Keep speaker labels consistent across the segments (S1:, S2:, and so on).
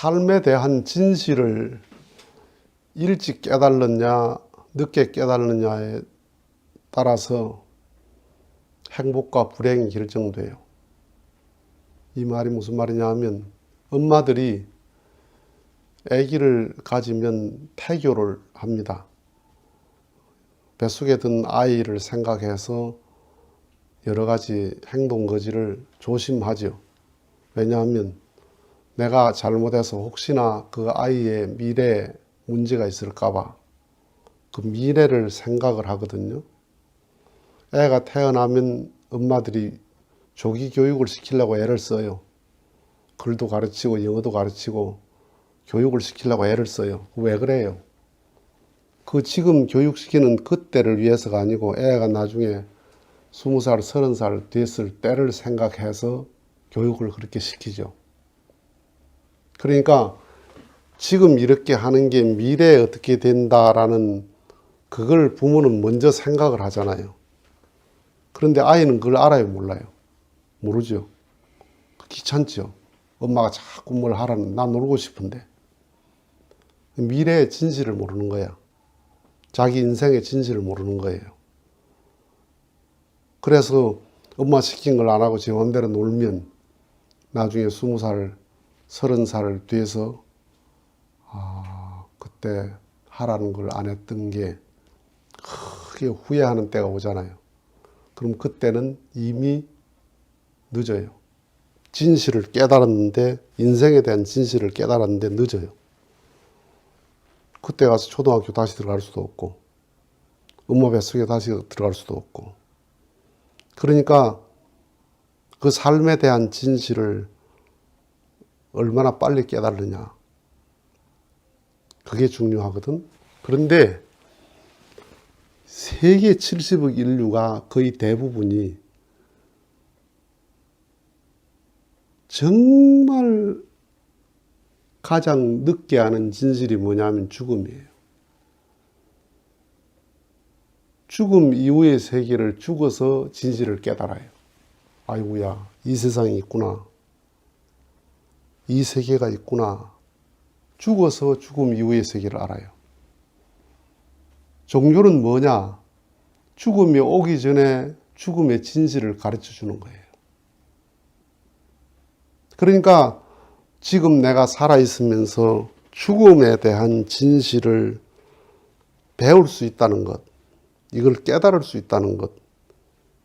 S1: 삶에 대한 진실을 일찍 깨달느냐, 늦게 깨달느냐에 따라서 행복과 불행이 결정돼요. 이 말이 무슨 말이냐 하면 엄마들이 아기를 가지면 태교를 합니다. 뱃속에 든 아이를 생각해서 여러 가지 행동 거지를 조심하죠. 왜냐하면 내가 잘못해서 혹시나 그 아이의 미래에 문제가 있을까봐 그 미래를 생각을 하거든요. 애가 태어나면 엄마들이 조기 교육을 시키려고 애를 써요. 글도 가르치고 영어도 가르치고 교육을 시키려고 애를 써요. 왜 그래요? 그 지금 교육시키는 그때를 위해서가 아니고 애가 나중에 스무 살, 서른 살 됐을 때를 생각해서 교육을 그렇게 시키죠. 그러니까 지금 이렇게 하는 게 미래에 어떻게 된다라는 그걸 부모는 먼저 생각을 하잖아요. 그런데 아이는 그걸 알아요, 몰라요? 모르죠. 귀찮죠. 엄마가 자꾸 뭘 하라는, 나 놀고 싶은데. 미래의 진실을 모르는 거야. 자기 인생의 진실을 모르는 거예요. 그래서 엄마 시킨 걸 안 하고 제 맘대로 놀면 나중에 스무 살, 서른 살 뒤에서 아, 그때 하라는 걸 안 했던 게 크게 후회하는 때가 오잖아요. 그럼 그때는 이미 늦어요. 진실을 깨달았는데, 인생에 대한 진실을 깨달았는데 늦어요. 그때 가서 초등학교 다시 들어갈 수도 없고, 엄마 뱃속에 다시 들어갈 수도 없고. 그러니까 그 삶에 대한 진실을 얼마나 빨리 깨달느냐. 그게 중요하거든. 그런데 세계 70억 인류가 거의 대부분이 정말 가장 늦게 아는 진실이 뭐냐면 죽음이에요. 죽음 이후의 세계를 죽어서 진실을 깨달아요. 아이고야, 이 세상이 있구나. 이 세계가 있구나. 죽어서 죽음 이후의 세계를 알아요. 종교는 뭐냐? 죽음이 오기 전에 죽음의 진실을 가르쳐 주는 거예요. 그러니까 지금 내가 살아있으면서 죽음에 대한 진실을 배울 수 있다는 것, 이걸 깨달을 수 있다는 것,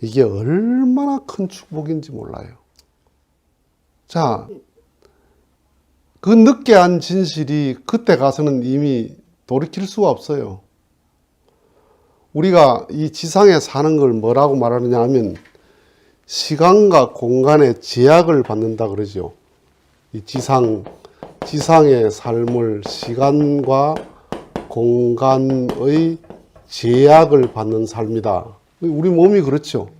S1: 이게 얼마나 큰 축복인지 몰라요. 자, 그 늦게 한 진실이 그때 가서는 이미 돌이킬 수가 없어요. 우리가 이 지상에 사는 걸 뭐라고 말하느냐 하면 시간과 공간의 제약을 받는다 그러죠. 이 지상, 지상의 삶을 시간과 공간의 제약을 받는 삶이다. 우리 몸이 그렇죠.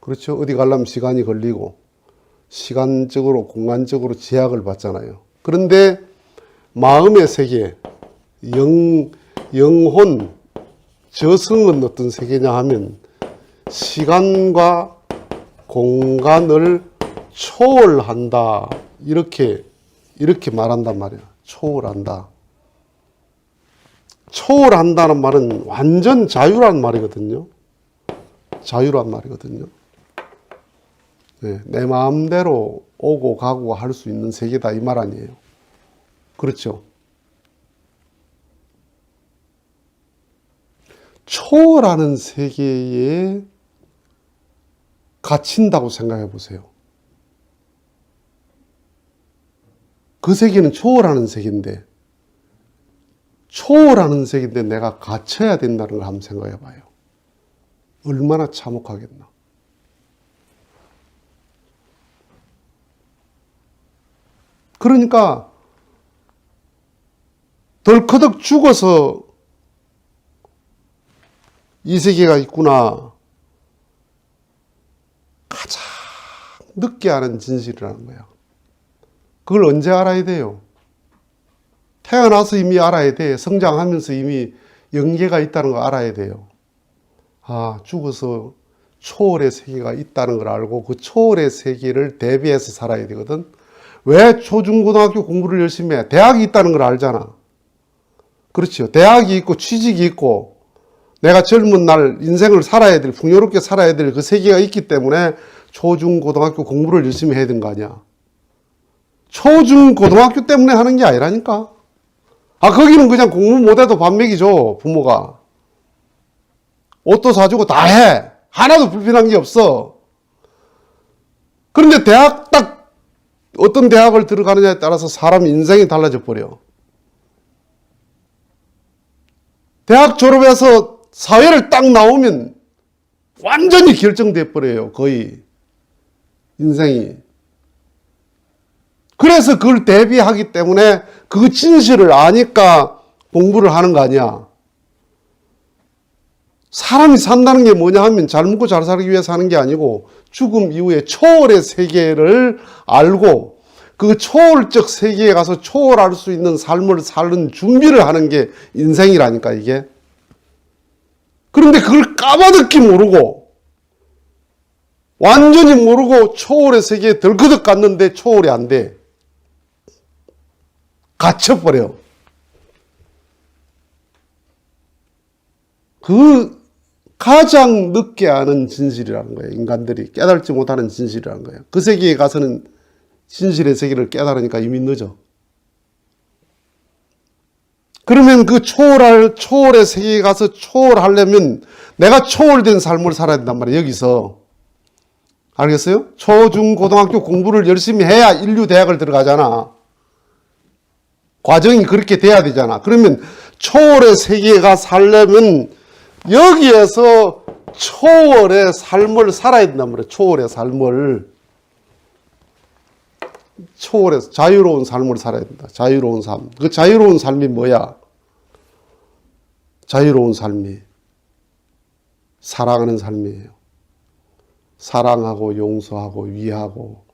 S1: 그렇죠. 어디 가려면 시간이 걸리고, 시간적으로, 공간적으로 제약을 받잖아요. 그런데 마음의 세계, 영, 영혼, 저승은 어떤 세계냐 하면 시간과 공간을 초월한다. 이렇게, 이렇게 말한단 말이야. 초월한다. 초월한다는 말은 완전 자유란 말이거든요. 자유란 말이거든요. 네, 내 마음대로 오고 가고 할 수 있는 세계다 이 말 아니에요. 그렇죠. 초월하는 세계에 갇힌다고 생각해 보세요. 그 세계는 초월하는 세계인데, 초월하는 세계인데 내가 갇혀야 된다는 걸 한번 생각해 봐요. 얼마나 참혹하겠나. 그러니까, 덜커덕 죽어서 이 세계가 있구나. 가장 늦게 아는 진실이라는 거야. 그걸 언제 알아야 돼요? 태어나서 이미 알아야 돼. 성장하면서 이미 연계가 있다는 걸 알아야 돼요. 아, 죽어서 초월의 세계가 있다는 걸 알고 그 초월의 세계를 대비해서 살아야 되거든. 왜 초중고등학교 공부를 열심히 해? 대학이 있다는 걸 알잖아. 그렇죠. 대학이 있고 취직이 있고 내가 젊은 날 인생을 살아야 될, 풍요롭게 살아야 될 그 세계가 있기 때문에 초중고등학교 공부를 열심히 해야 되는 거 아니야. 초중고등학교 때문에 하는 게 아니라니까. 아, 거기는 그냥 공부 못해도 밥 먹이죠, 부모가. 옷도 사주고 다 해. 하나도 불편한 게 없어. 그런데 대학 딱 어떤 대학을 들어가느냐에 따라서 사람 인생이 달라져 버려. 대학 졸업해서 사회를 딱 나오면 완전히 결정돼 버려요. 거의 인생이. 그래서 그걸 대비하기 때문에 그 진실을 아니까 공부를 하는 거 아니야. 사람이 산다는 게 뭐냐 하면 잘 먹고 잘 살기 위해 사는 게 아니고 죽음 이후에 초월의 세계를 알고 그 초월적 세계에 가서 초월할 수 있는 삶을 사는 준비를 하는 게 인생이라니까 이게. 그런데 그걸 까마득히 모르고 완전히 모르고 초월의 세계에 덜그덕 갔는데 초월이 안 돼. 갇혀버려. 그 가장 늦게 아는 진실이라는 거예요. 인간들이 깨달지 못하는 진실이라는 거예요. 그 세계에 가서는 진실의 세계를 깨달으니까 이미 늦어. 그러면 그 초월할, 초월의 세계에 가서 초월하려면 내가 초월된 삶을 살아야 된단 말이에요. 여기서. 알겠어요? 초, 중, 고등학교 공부를 열심히 해야 인류 대학을 들어가잖아. 과정이 그렇게 돼야 되잖아. 그러면 초월의 세계가 살려면 여기에서 초월의 삶을 살아야 된단 말이에요. 초월의 삶을. 초월해서 자유로운 삶을 살아야 된다. 자유로운 삶. 그 자유로운 삶이 뭐야? 자유로운 삶이 사랑하는 삶이에요. 사랑하고 용서하고 위하고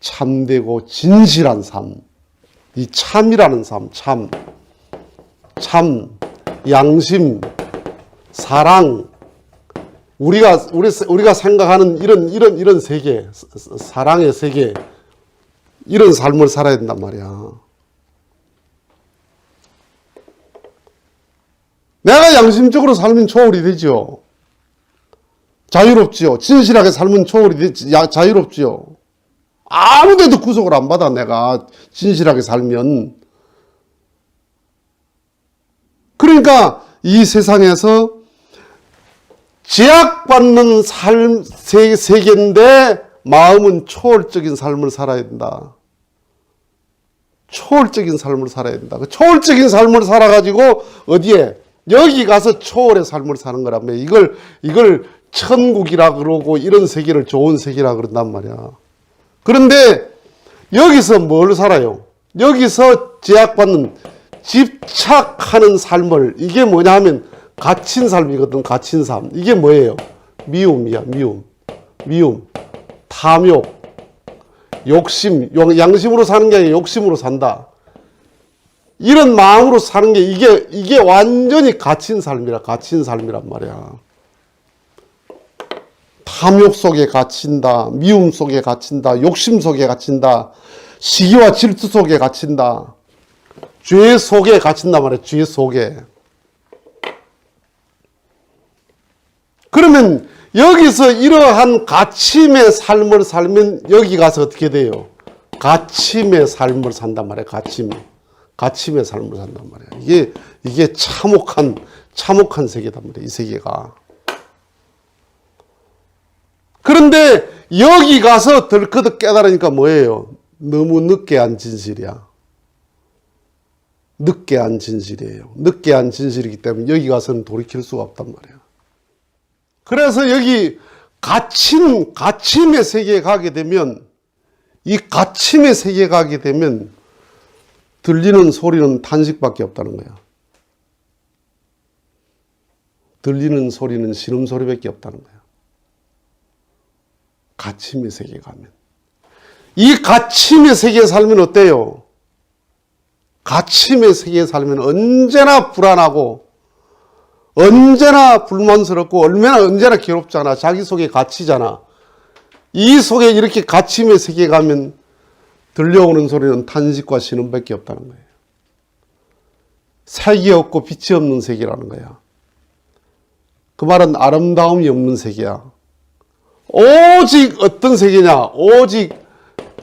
S1: 참되고 진실한 삶. 이 참이라는 삶, 참. 참, 양심, 사랑, 우리가 우리 우리가 생각하는 이런 이런 이런 세계, 사랑의 세계, 이런 삶을 살아야 된단 말이야. 내가 양심적으로 살면 초월이 되죠. 자유롭지요. 진실하게 살면 초월이 되지. 야, 자유롭지요. 아무 데도 구속을 안 받아 내가 진실하게 살면. 그러니까 이 세상에서 제약받는 삶 세, 세계인데 마음은 초월적인 삶을 살아야 된다. 초월적인 삶을 살아야 된다. 그 초월적인 삶을 살아가지고 어디에 여기 가서 초월의 삶을 사는 말이야. 이걸 이걸 천국이라 그러고 이런 세계를 좋은 세계라 그런단 말이야. 그런데 여기서 뭘 살아요? 여기서 제약받는 집착하는 삶을 이게 뭐냐 하면 갇힌 삶이거든. 갇힌 삶. 이게 뭐예요? 미움이야. 미움. 미움. 탐욕. 욕심, 용- 양심으로 사는 게 아니라 욕심으로 산다. 이런 마음으로 사는 게 이게 이게 완전히 갇힌 삶이라 갇힌 삶이란 말이야. 탐욕 속에 갇힌다, 미움 속에 갇힌다, 욕심 속에 갇힌다, 시기와 질투 속에 갇힌다, 죄 속에 갇힌단 말이야. 죄 속에. 그러면 여기서 이러한 갇힘의 삶을 살면 여기 가서 어떻게 돼요? 갇힘의 삶을 산단 말이야. 갇힘. 갇힘의 삶을 산단 말이야. 이게 이게 참혹한 참혹한 세계단 말이야. 이 세계가. 그런데 여기 가서 덜커덕 깨달으니까 뭐예요? 너무 늦게 한 진실이야. 늦게 한 진실이에요. 늦게 한 진실이기 때문에 여기 가서는 돌이킬 수가 없단 말이야. 그래서 여기 갇힘, 갇힘의 세계에 가게 되면 이 갇힘의 세계에 가게 되면 들리는 소리는 탄식밖에 없다는 거야. 들리는 소리는 신음소리밖에 없다는 거야. 갇힘의 세계에 가면. 이 갇힘의 세계에 살면 어때요? 갇힘의 세계에 살면 언제나 불안하고 언제나 불만스럽고 얼마나 언제나 괴롭잖아. 자기 속에 갇히잖아. 이 속에 이렇게 갇힘의 세계에 가면 들려오는 소리는 탄식과 신음밖에 없다는 거예요. 색이 없고 빛이 없는 세계라는 거야. 그 말은 아름다움이 없는 세계야. 오직 어떤 세계냐? 오직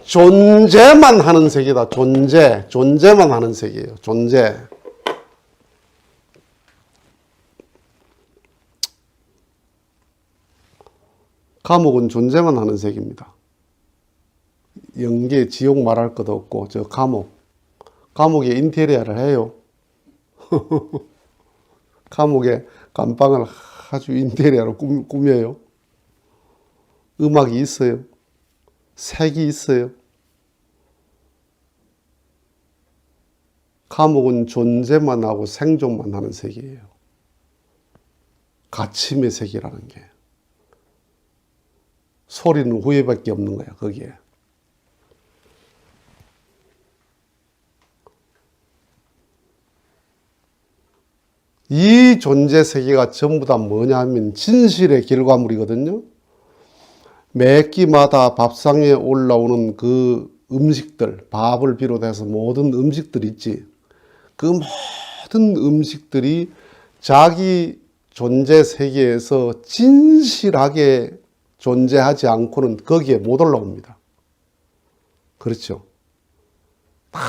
S1: 존재만 하는 세계다. 존재. 존재만 하는 세계예요. 존재. 감옥은 존재만 하는 세계입니다. 영계, 지옥 말할 것도 없고, 저 감옥. 감옥에 인테리어를 해요. 감옥에 감방을 아주 인테리어로 꾸- 꾸며요. 음악이 있어요. 색이 있어요. 감옥은 존재만 하고 생존만 하는 세계예요. 가침의 세계라는 게. 소리는 후회밖에 없는 거야, 거기에. 이 존재 세계가 전부 다 뭐냐 하면 진실의 결과물이거든요. 매 끼마다 밥상에 올라오는 그 음식들, 밥을 비롯해서 모든 음식들 있지. 그 모든 음식들이 자기 존재 세계에서 진실하게 존재하지 않고는 거기에 못 올라옵니다. 그렇죠. 다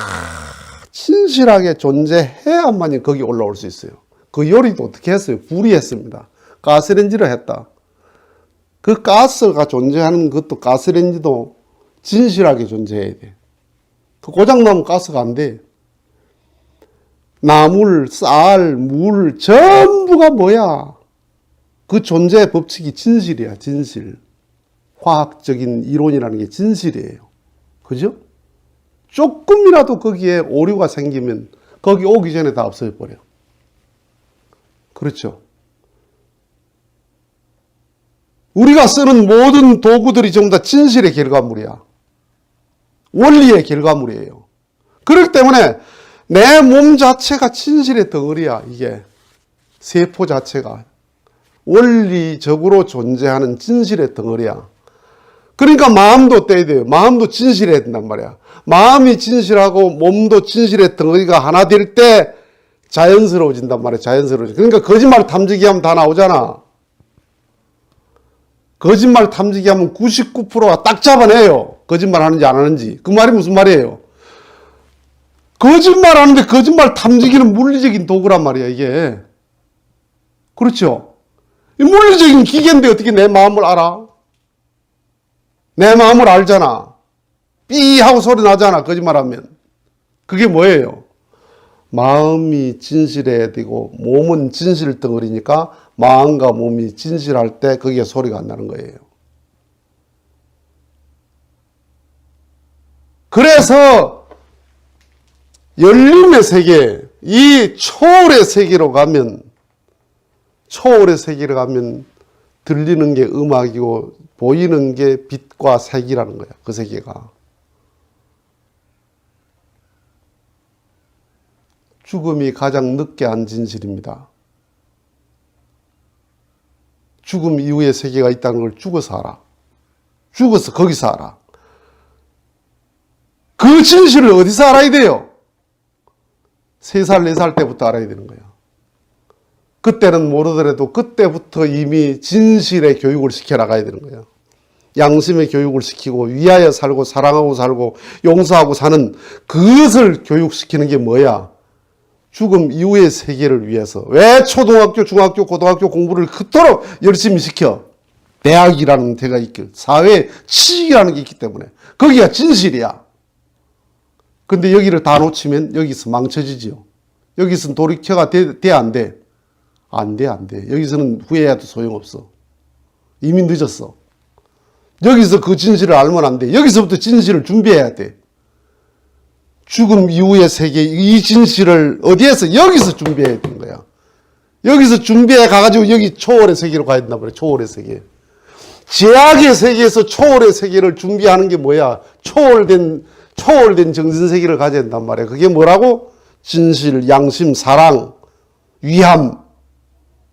S1: 진실하게 존재해야만이 거기 올라올 수 있어요. 그 요리도 어떻게 했어요? 불이 했습니다. 가스렌지를 했다. 그 가스가 존재하는 것도 가스렌지도 진실하게 존재해야 돼. 그 고장나면 가스가 안 돼. 나물, 쌀, 물, 전부가 뭐야? 그 존재의 법칙이 진실이야, 진실. 화학적인 이론이라는 게 진실이에요. 그죠? 조금이라도 거기에 오류가 생기면 거기 오기 전에 다 없어져 버려. 그렇죠. 우리가 쓰는 모든 도구들이 전부 다 진실의 결과물이야. 원리의 결과물이에요. 그렇기 때문에 내 몸 자체가 진실의 덩어리야, 이게. 세포 자체가. 원리적으로 존재하는 진실의 덩어리야. 그러니까 마음도 떼야 돼요. 마음도 진실해야 된단 말이야. 마음이 진실하고 몸도 진실의 덩어리가 하나 될 때 자연스러워진단 말이야. 자연스러워져. 그러니까 거짓말 탐지기 하면 다 나오잖아. 거짓말 탐지기 하면 99%가 딱 잡아내요. 거짓말 하는지 안 하는지. 그 말이 무슨 말이에요? 거짓말 하는데 거짓말 탐지기는 물리적인 도구란 말이야, 이게. 그렇죠? 이 물리적인 기계인데 어떻게 내 마음을 알아? 내 마음을 알잖아. 삐 하고 소리 나잖아. 거짓말하면. 그게 뭐예요? 마음이 진실해야 되고 몸은 진실 덩어리니까 마음과 몸이 진실할 때 거기에 소리가 안 나는 거예요. 그래서 열림의 세계, 이 초월의 세계로 가면 초월의 세계로 가면 들리는 게 음악이고 보이는 게 빛과 색이라는 거야. 그 세계가. 죽음이 가장 늦게 한 진실입니다. 죽음 이후에 세계가 있다는 걸 죽어서 알아. 죽어서 거기서 알아. 그 진실을 어디서 알아야 돼요? 세 살, 네살 때부터 알아야 되는 거야. 그때는 모르더라도 그때부터 이미 진실의 교육을 시켜 나가야 되는 거야. 양심의 교육을 시키고 위하여 살고 사랑하고 살고 용서하고 사는 그것을 교육시키는 게 뭐야? 죽음 이후의 세계를 위해서 왜 초등학교, 중학교, 고등학교 공부를 그토록 열심히 시켜? 대학이라는 데가 있기, 사회 치익이라는 게 있기 때문에 거기가 진실이야. 근데 여기를 다 놓치면 여기서 망쳐지지요. 여기서는 돌이켜가 돼, 돼, 안 돼? 안 돼, 안 돼. 여기서는 후회해도 소용없어. 이미 늦었어. 여기서 그 진실을 알면 안 돼. 여기서부터 진실을 준비해야 돼. 죽음 이후의 세계 이 진실을 어디에서 여기서 준비해야 되는 거야. 여기서 준비해 가가지고 여기 초월의 세계로 가야 된단 말이야. 초월의 세계. 제약의 세계에서 초월의 세계를 준비하는 게 뭐야? 초월된 초월된 정신 세계를 가져야 된단 말이야. 그게 뭐라고? 진실, 양심, 사랑, 위함.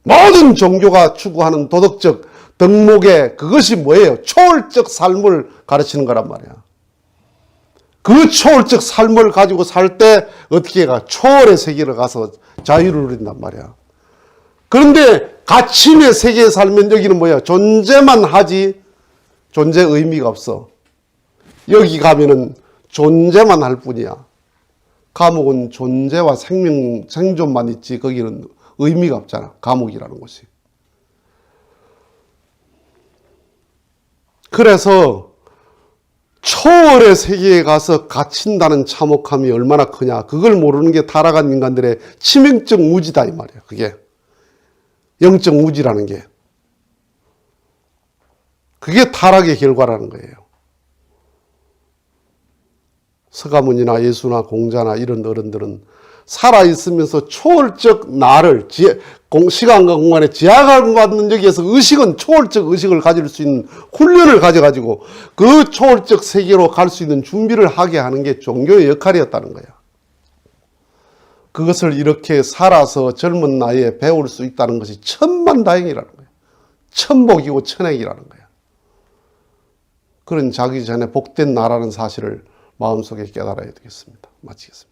S1: 모든 종교가 추구하는 도덕적 덕목의 그것이 뭐예요? 초월적 삶을 가르치는 거란 말이야. 그 초월적 삶을 가지고 살 때 어떻게 가? 초월의 세계로 가서 자유를 누린단 말이야. 그런데 가침의 세계에 살면 여기는 뭐야? 존재만 하지 존재 의미가 없어. 여기 가면은 존재만 할 뿐이야. 감옥은 존재와 생명, 생존만 있지 거기는 의미가 없잖아. 감옥이라는 곳이. 그래서 초월의 세계에 가서 갇힌다는 참혹함이 얼마나 크냐. 그걸 모르는 게 타락한 인간들의 치명적 우지다 이 말이야. 그게 영적 우지라는 게. 그게 타락의 결과라는 거예요. 서가문이나 예수나 공자나 이런 어른들은 살아있으면서 초월적 나를 지- 공- 시간과 공간에 지하받는 여기에서 의식은 초월적 의식을 가질 수 있는 훈련을 가져가지고 그 초월적 세계로 갈 수 있는 준비를 하게 하는 게 종교의 역할이었다는 거야. 그것을 이렇게 살아서 젊은 나이에 배울 수 있다는 것이 천만 다행이라는 거야. 천복이고 천행이라는 거야. 그런 자기 전에 복된 나라는 사실을 마음속에 깨달아야 되겠습니다. 마치겠습니다.